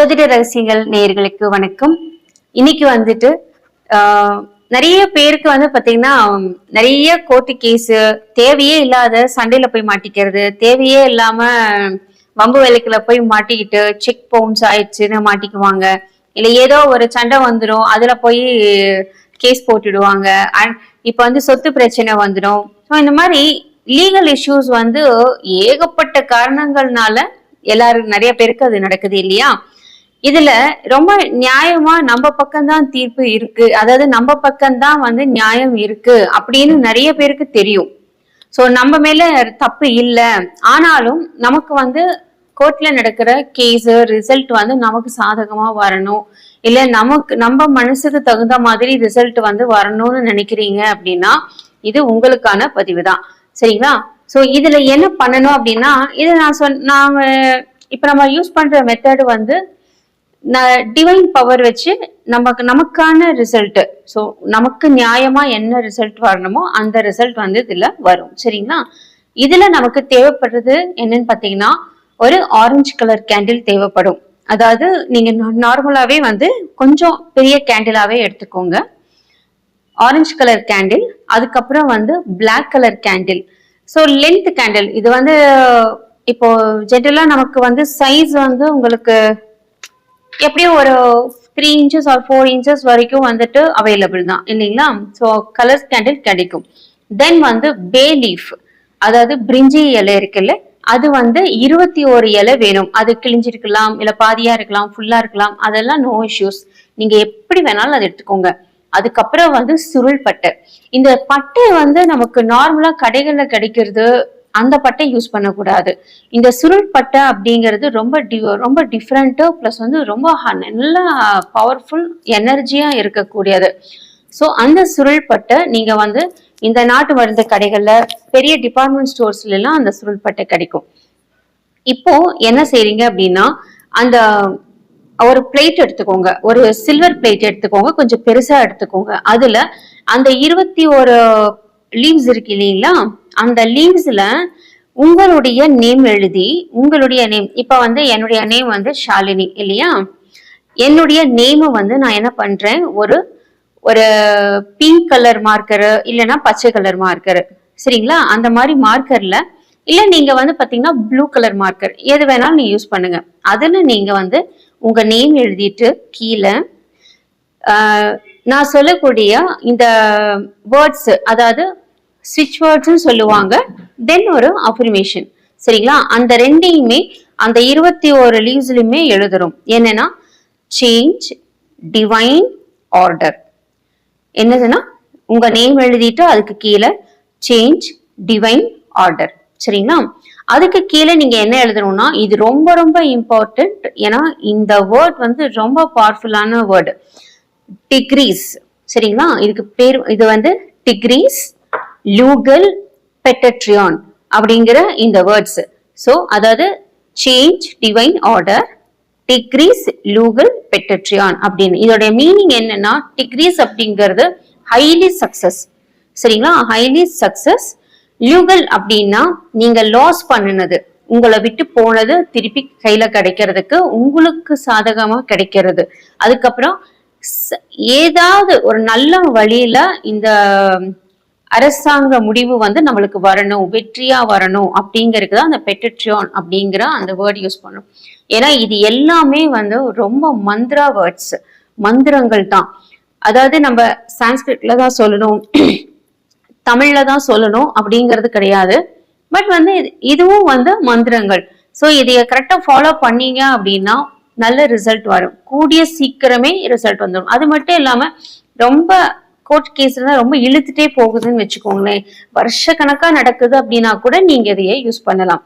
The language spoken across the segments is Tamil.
ஜோதிட ரகசியங்கள் நேயர்களுக்கு வணக்கம். இன்னைக்கு வந்துட்டு நிறைய பேருக்கு வந்து பாத்தீங்கன்னா நிறைய கோர்ட்டு கேஸ் தேவையே இல்லாத சண்டையில போய் மாட்டிக்கிறது தேவையே இல்லாம வம்பு வேலைக்குள்ள போய் மாட்டிக்கிட்டு செக் பவுன்ஸ் ஆயிடுச்சுன்னு மாட்டிக்குவாங்க. இல்ல ஏதோ ஒரு சண்டை வந்துடும் அதுல போய் கேஸ் போட்டுடுவாங்க. அண்ட் இப்ப வந்து சொத்து பிரச்சனை வந்துடும் ஸோ இந்த மாதிரி லீகல் இஷ்யூஸ் வந்து ஏகப்பட்ட காரணங்கள்னால எல்லாரும் நிறைய பேருக்கு அது நடக்குது இல்லையா? இதுல ரொம்ப நியாயமா நம்ம பக்கம்தான் தீர்ப்பு இருக்கு. அதாவது நம்ம பக்கம்தான் வந்து நியாயம் இருக்கு அப்படின்னு நிறைய பேருக்கு தெரியும். சோ நம்ம மேல தப்பு இல்ல. ஆனாலும் நமக்கு வந்து கோர்ட்ல நடக்கிற கேஸ் ரிசல்ட் வந்து நமக்கு சாதகமா வரணும். இல்ல நமக்கு நம்ம மனசுக்கு தகுந்த மாதிரி ரிசல்ட் வந்து வரணும்னு நினைக்கிறீங்க அப்படின்னா இது உங்களுக்கான பதிவு தான் சரிங்களா? சோ இதுல என்ன பண்ணணும் அப்படின்னா இது நான் சொன்ன நான் இப்ப நம்ம யூஸ் பண்ற மெத்தட் வந்து டிவைன் பவர் வச்சு நமக்கு நமக்கான ரிசல்ட் ஸோ நமக்கு நியாயமா என்ன ரிசல்ட் வரணுமோ அந்த ரிசல்ட் வந்து இதுல வரும். சரிங்களா? இதுல நமக்கு தேவைப்படுறது என்னன்னு பாத்தீங்கன்னா ஒரு ஆரஞ்சு கலர் கேண்டில் தேவைப்படும். அதாவது நீங்க நார்மலாவே வந்து கொஞ்சம் பெரிய கேண்டிலாவே எடுத்துக்கோங்க. ஆரஞ்சு கலர் கேண்டில் அதுக்கப்புறம் வந்து black colour candle so length candle இது வந்து இப்போ ஜென்ரலா நமக்கு வந்து சைஸ் வந்து உங்களுக்கு எப்படியும் ஒரு three inches or four inches வரைக்கும் வந்துட்டு அவைலபிள் தான் இல்லைங்களா? ஸோ கலர்ஸ் கேண்டில் கிடைக்கும். தென் வந்து பே லீஃப் அதாவது பிரிஞ்சி இலை இருக்குல்ல அது வந்து இருபத்தி ஒரு இலை வேணும். அது கிழிஞ்சிருக்கலாம் இல்லை பாதியா இருக்கலாம் ஃபுல்லா இருக்கலாம் அதெல்லாம் நோ இஷ்யூஸ் நீங்க எப்படி வேணாலும் அதை எடுத்துக்கோங்க. அதுக்கப்புறம் வந்து சுருள் பட்டை. இந்த பட்டை வந்து நமக்கு நார்மலா கடைகள்ல கிடைக்கிறது அந்த பட்டை யூஸ் பண்ணக்கூடாது. இந்த சுருள் பட்டை அப்படிங்கிறது ரொம்ப டி- ரொம்ப டிஃப்ரெண்ட்டு ப்ளஸ் வந்து ரொம்ப நல்லா பவர்ஃபுல் எனர்ஜியா இருக்கக்கூடியது. ஸோ அந்த சுருள் பட்டை நீங்க வந்து இந்த நாட்டு மருந்து கடைகள்ல பெரிய டிபார்ட்மெண்ட் ஸ்டோர்ஸ்ல எல்லாம் அந்த சுருள் பட்டை கிடைக்கும். இப்போ என்ன செய்றீங்க அப்படின்னா அந்த ஒரு பிளேட் எடுத்துக்கோங்க. ஒரு சில்வர் பிளேட் எடுத்துக்கோங்க. கொஞ்சம் பெருசா எடுத்துக்கோங்க. அதுல அந்த இருபத்தி ஒரு லீவ்ஸ் இருக்கு இல்லைங்களா? அந்த லீவ்ஸ்ல உங்களுடைய நேம் எழுதி உங்களுடைய நேம் இப்ப வந்து என்னுடைய நேம் வந்து ஷாலினி இல்லையா? என்னுடைய நேம் வந்து நான் என்ன பண்றேன்? ஒரு ஒரு பிங்க் கலர் மார்க்கரு இல்லைன்னா பச்சை கலர் மார்க்கரு சரிங்களா? அந்த மாதிரி மார்க்கர்ல இல்ல நீங்க வந்து பாத்தீங்கன்னா ப்ளூ கலர் மார்க்கர் எது வேணாலும் நீ யூஸ் பண்ணுங்க. அதுல நீங்க வந்து உங்க நேம் எழுதிட்டு கீழே நான் சொல்லக்கூடிய இந்த வேர்ட்ஸ் அதாவது ஸ்விட்ச் வேர்ட்ஸ்னு சொல்லுவாங்க தென் ஒரு அஃபர்மேஷன் சரிங்களா? அந்த ரெண்டையுமே அந்த இருபத்தி ஒரு லீவ்ஸ்லையுமே எழுதுறோம். என்னன்னா சேஞ்ச் டிவைன் ஆர்டர் என்னதுன்னா உங்க நேம் எழுதிட்டு அதுக்கு கீழே சேஞ்ச் டிவைன் ஆர்டர் சரிங்களா? அதுக்கு கீழே நீங்க என்ன எழுதணும்னா இது ரொம்ப ரொம்ப இம்பார்ட்டன்ட் ஏன்னா இந்த வேர்ட் வந்து ரொம்ப பவர்ஃபுல்லான வேர்டு டிகிரீஸ். சரிங்களா? இதுக்கு பேர் இது வந்து டிகிரீஸ் லூகல் பெட்டட்ரியான் அப்படிங்கிற இந்த வேர்ட்ஸ் ஸோ அதாவது சேஞ்ச் டிவைன் ஆர்டர் டிக்ரீஸ் லூகல் பெட்டட்ரியான் அப்படின்னு. இதோட மீனிங் என்னன்னா டிக்ரீஸ் அப்படிங்கிறது ஹைலி சக்சஸ் சரிங்களா? ஹைலி சக்சஸ் லூகல் அப்படின்னா நீங்க லாஸ் பண்ணினது உங்களை விட்டு போனது திருப்பி கையில கிடைக்கிறதுக்கு உங்களுக்கு சாதகமா கிடைக்கிறது. அதுக்கப்புறம் ஏதாவது ஒரு நல்ல வழியில இந்த அரசாங்க முடிவு வந்து நம்மளுக்கு வரணும் வெற்றியா வரணும் அப்படிங்கிறது தான் அந்த பெட்டட்ரியான் அப்படிங்கிற அந்த வேர்ட் யூஸ் பண்ணணும் ஏன்னா இது எல்லாமே வந்து ரொம்ப மந்த்ரா வேர்ட்ஸ் மந்திரங்கள் தான். அதாவது நம்ம சான்ஸ்கிரிட்ல தான் சொல்லணும் தமிழ்ல தான் சொல்லணும் அப்படிங்கிறது கிடையாது. பட் வந்து இதுவும் வந்து மந்திரங்கள். ஸோ இதைய கரெக்டாக ஃபாலோ பண்ணீங்க அப்படின்னா நல்ல ரிசல்ட் வரும். கூடிய சீக்கிரமே ரிசல்ட் வந்துடும் அது மட்டும் இல்லாம ரொம்ப கோர்ட் கேஸ்ல ரொம்ப இழுத்துட்டே போகுதுன்னு வச்சுக்கோங்களேன். வருஷ கணக்கா நடக்குது அப்படின்னா கூட நீங்க இதையே யூஸ் பண்ணலாம்.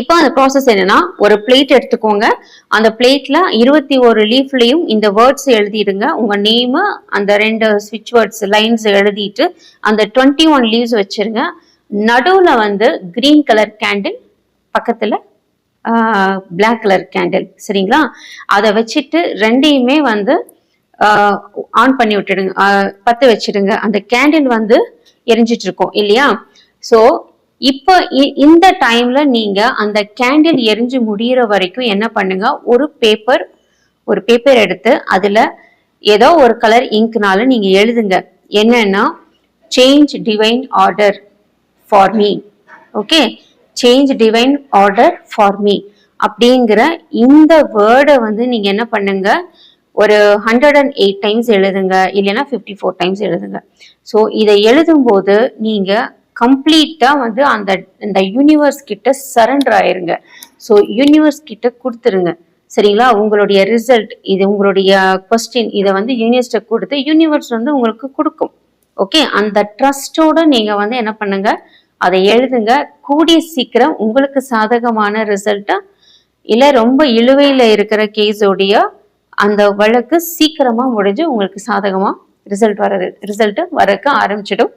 இப்போ அந்த ப்ராசஸ் என்னன்னா ஒரு பிளேட் எடுத்துக்கோங்க. அந்த பிளேட்ல இருபத்தி ஒரு லீஃப்லயும் இந்த வேர்ட்ஸ் எழுதிடுங்க. உங்க நேமு அந்த ரெண்டு ஸ்விட்ச் வேர்ட்ஸ் லைன்ஸ் எழுதிட்டு அந்த டுவெண்ட்டி ஒன் லீவ்ஸ் வச்சிருங்க. நடுவுல வந்து கிரீன் கலர் கேண்டில் பக்கத்துல பிளாக் கலர் கேண்டில் சரிங்களா? அதை வச்சுட்டு ரெண்டையுமே வந்து ஆன் பண்ணி விட்டுடுங்க. பற்ற வச்சிடுங்க. அந்த கேண்டில் வந்து எரிஞ்சிட்டு இருக்கும் இல்லையா? ஸோ இப்போ இ- இந்த டைம்ல நீங்க அந்த கேண்டில் எரிஞ்சு முடியிற வரைக்கும் என்ன பண்ணுங்க? ஒரு பேப்பர் ஒரு பேப்பர் எடுத்து அதுல ஏதோ ஒரு கலர் இங்க்னால நீங்க எழுதுங்க. என்னன்னா change divine order for me okay change divine order for me அப்படிங்கிற இந்த வேர்டை வந்து நீங்கள் என்ன பண்ணுங்க? ஒரு ஹண்ட்ரட் அண்ட் எயிட் டைம்ஸ் எழுதுங்க இல்லைன்னா ஃபிஃப்டி ஃபோர் டைம்ஸ் எழுதுங்க. ஸோ இதை எழுதும்போது நீங்கள் கம்ப்ளீட்டாக வந்து அந்த இந்த யூனிவர்ஸ் கிட்ட சரண்டர் ஆயிருங்க. ஸோ யூனிவர்ஸ் கிட்ட கொடுத்துருங்க. சரிங்களா? உங்களுடைய ரிசல்ட் இது உங்களுடைய கொஸ்டின் இதை வந்து யூனிவர்ஸ்ட்டை கொடுத்து யூனிவர்ஸ் வந்து உங்களுக்கு கொடுக்கும். ஓகே அந்த ட்ரஸ்டோட நீங்கள் வந்து என்ன பண்ணுங்கள் அதை எழுதுங்க. கூடிய சீக்கிரம் உங்களுக்கு சாதகமான ரிசல்ட்டை இல்லை ரொம்ப இழுவையில இருக்கிற கேஸோடைய அந்த வழக்கு சீக்கிரமா முடிஞ்சு உங்களுக்கு சாதகமா ரிசல்ட் வர ரிசல்ட் வரக்க ஆரம்பிச்சிடும்.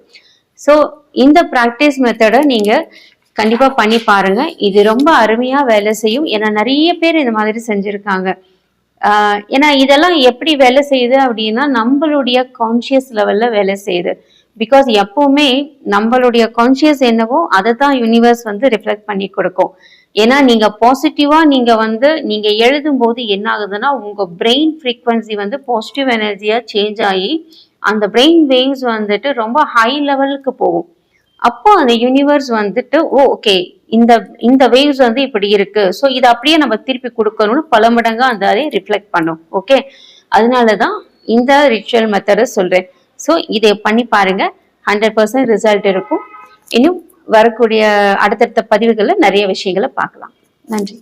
ஸோ இந்த ப்ராக்டிஸ் மெத்தடை நீங்க கண்டிப்பா பண்ணி பாருங்க. இது ரொம்ப அருமையா வேலை செய்யும். ஏன்னா நிறைய பேர் இந்த மாதிரி செஞ்சுருக்காங்க. ஆஹ் ஏன்னா இதெல்லாம் எப்படி வேலை செய்யுது அப்படின்னா நம்மளுடைய கான்சியஸ் லெவல்ல வேலை செய்யுது. பிகாஸ் எப்பவுமே நம்மளுடைய கான்சியஸ் என்னவோ அதை தான் யூனிவர்ஸ் வந்து ரிஃப்ளெக்ட் பண்ணி கொடுக்கும். ஏன்னா நீங்க பாசிட்டிவா நீங்க வந்து நீங்க எழுதும் போது என்ன ஆகுதுன்னா உங்க பிரெயின் ஃப்ரீக்வன்சி வந்து பாசிட்டிவ் எனர்ஜியா சேஞ்ச் ஆகி அந்த பிரெயின் வேவ்ஸ் வந்துட்டு ரொம்ப ஹை லெவலுக்கு போகும். அப்போ அந்த யூனிவர்ஸ் வந்துட்டு ஓ ஓகே இந்த இந்த வேவ்ஸ் வந்து இப்படி இருக்கு. ஸோ இதை அப்படியே நம்ம திருப்பி கொடுக்கணும்னு பல மடங்காக அந்த அதை ரிஃப்ளெக்ட் பண்ணும். ஓகே அதனால தான் இந்த ரிச்சுவல் மெத்தடை சொல்றேன். ஸோ இதை பண்ணி பாருங்க. ஹண்ட்ரட் பர்சன்ட் ரிசல்ட் இருக்கும். இன்னும் வரக்கூடிய அடுத்தடுத்த பதிவுகளில் நிறைய விஷயங்களை பார்க்கலாம். நன்றி.